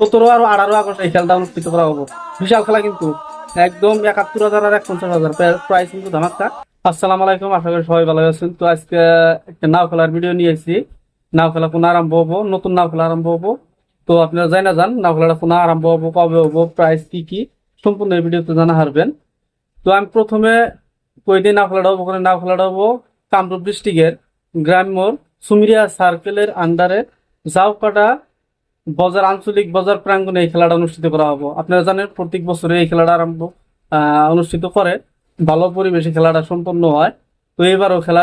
সতেরো আর আঠারো আগস্ট এই খেলাটা অনুষ্ঠিত করা হব। বিশাল খেলা কিন্তু। একদম একাত্তর হাজার আর এক পঞ্চাশ হাজার প্রাইস কিন্তু ধামাক্কা আসসালামু আলাইকুম, আশা করি সবাই ভালো আছেন। তো আজকে একটা নাও খেলার ভিডিও নিয়ে এসেছি। নাও খেলা কোন আরম্ভ হব, নতুন নাও খেলা আরম্ভ হব। তো আপনারা যাই না যান, নাও খেলাটা কোন আরম্ভ হব, কবে হব প্রাইস কি কি, সম্পূর্ণ এই ভিডিওতে জানা হারবেন। তো আমি প্রথমে কই দিয়ে নাও খেলাটা হব করে নাও খেলাটা হব। কামরূপ ডিস্ট্রিক্টের গ্রাম্য সুমিরিয়া সার্কেলের আন্ডারে জাউকাটা বাজার আঞ্চলিক বাজার প্রাঙ্গণে এই খেলাটা অনুষ্ঠিত করা হব। আপনারা জানেন, প্রত্যেক বছরে এই খেলাটা আরম্ভ অনুষ্ঠিত করে ভালো পরিবেশে খেলাটা সম্পন্ন হয়। তো এবারও খেলা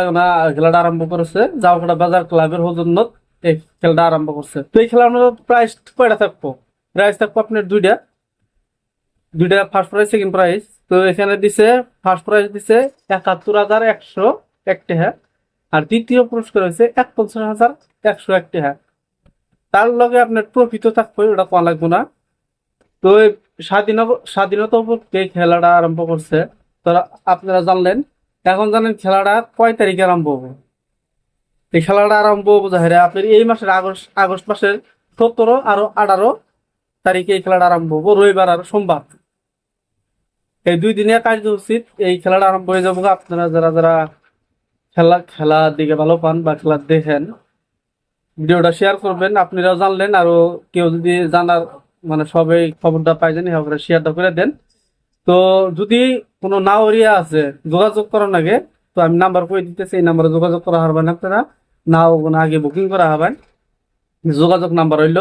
খেলাটা আরম্ভ করেছে জাউকাটা বাজার ক্লাবের সৌজন্য এই খেলাটা আরম্ভ করছে। তো এই খেলার প্রাইস কয়টা থাকব? প্রাইস থাকব আপনার দুইটা। দুইটা ফার্স্ট প্রাইজ সেকেন্ড প্রাইজ তো এখানে দিছে ফার্স্ট প্রাইজ দিছে একাত্তর হাজার একশো একটি হ্যাঁ। আর দ্বিতীয় পুরস্কার হয়েছে এক পঞ্চাশ হাজার একশো একটি হ্যাঁ। তার লগে আপনার প্রফিটও থাকবে, ওটা কোয়া লাগবে না। তো স্বাধীনতা স্বাধীনতা খেলাটা আরম্ভ করছে তো আপনারা জানলেন, এখন জানেন খেলাটা কয় তারিখে আরম্ভ হবে। এই খেলাটা আরম্ভ হব জাহেরে আপনার এই মাসের আগস্ট আগস্ট মাসের সতেরো আরও আঠারো তারিখে এই খেলাটা আরম্ভ হব, রবিবার আর সোমবার। এই দুই দিনের কার্যসূচি এই খেলাটা আরম্ভ হয়ে যাব। আপনারা যারা যারা খেলা খেলা দিকে ভালো পান বা খেলা দেখেন ভিডিওটা শেয়ার করবেন, আপনারাও জানলেন, আরও কেউ যদি জানার মানে সবাই খবরটা পাই জানি হবে শেয়ারটা করে দেন। তো যদি কোনো নাওরিয়া আছে, যোগাযোগ করার আগে, তো আমি নাম্বার করে দিতেছি, এই নাম্বারে যোগাযোগ করা হবেন আপনারা। নাও আগে বুকিং করা হবেন যোগাযোগ নাম্বার হইল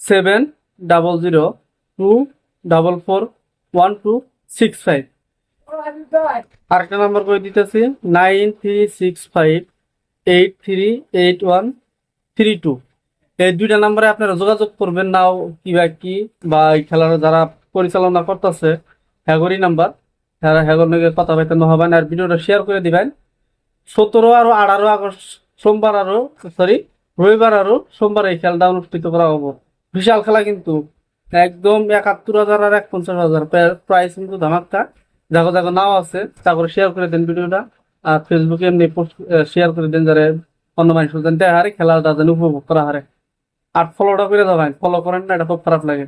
seven double zero two double four one two six five আরেকটা নাম্বার করে দিতেছি? Nine three six five eight three eight one three two এই দুইটা নাম্বারে আপনারা যোগাযোগ করবেন নাও কি বা কি বা এই খেলার যারা পরিচালনা করতেছে হ্যাগরি নাম্বার হ্যাঁ হ্যাগর নাকি কথা পাইতে হবেন আর ভিডিওটা শেয়ার করে দিবেন। সতেরো আর আঠারো আগস্ট, সোমবার আরও সরি রবিবার আরও, সোমবার এই খেলাটা অনুষ্ঠিত করা হব। বিশাল খেলা কিন্তু। একদম একাত্তর হাজার আর এক পঞ্চাশ হাজার প্রাইস কিন্তু ধামাক্কা যাগো যাগো নাও আছে। তারপরে শেয়ার করে দেন ভিডিওটা। আর ফেসবুকে এমনি পোস্ট শেয়ার করে দেন যারা অন্য মানুষ জানতে হারে খেলাটা যেন উপভোগ করা হারে। আর ফলোটা করে দেবেন ফলো করেন না, এটা খুব খারাপ লাগে।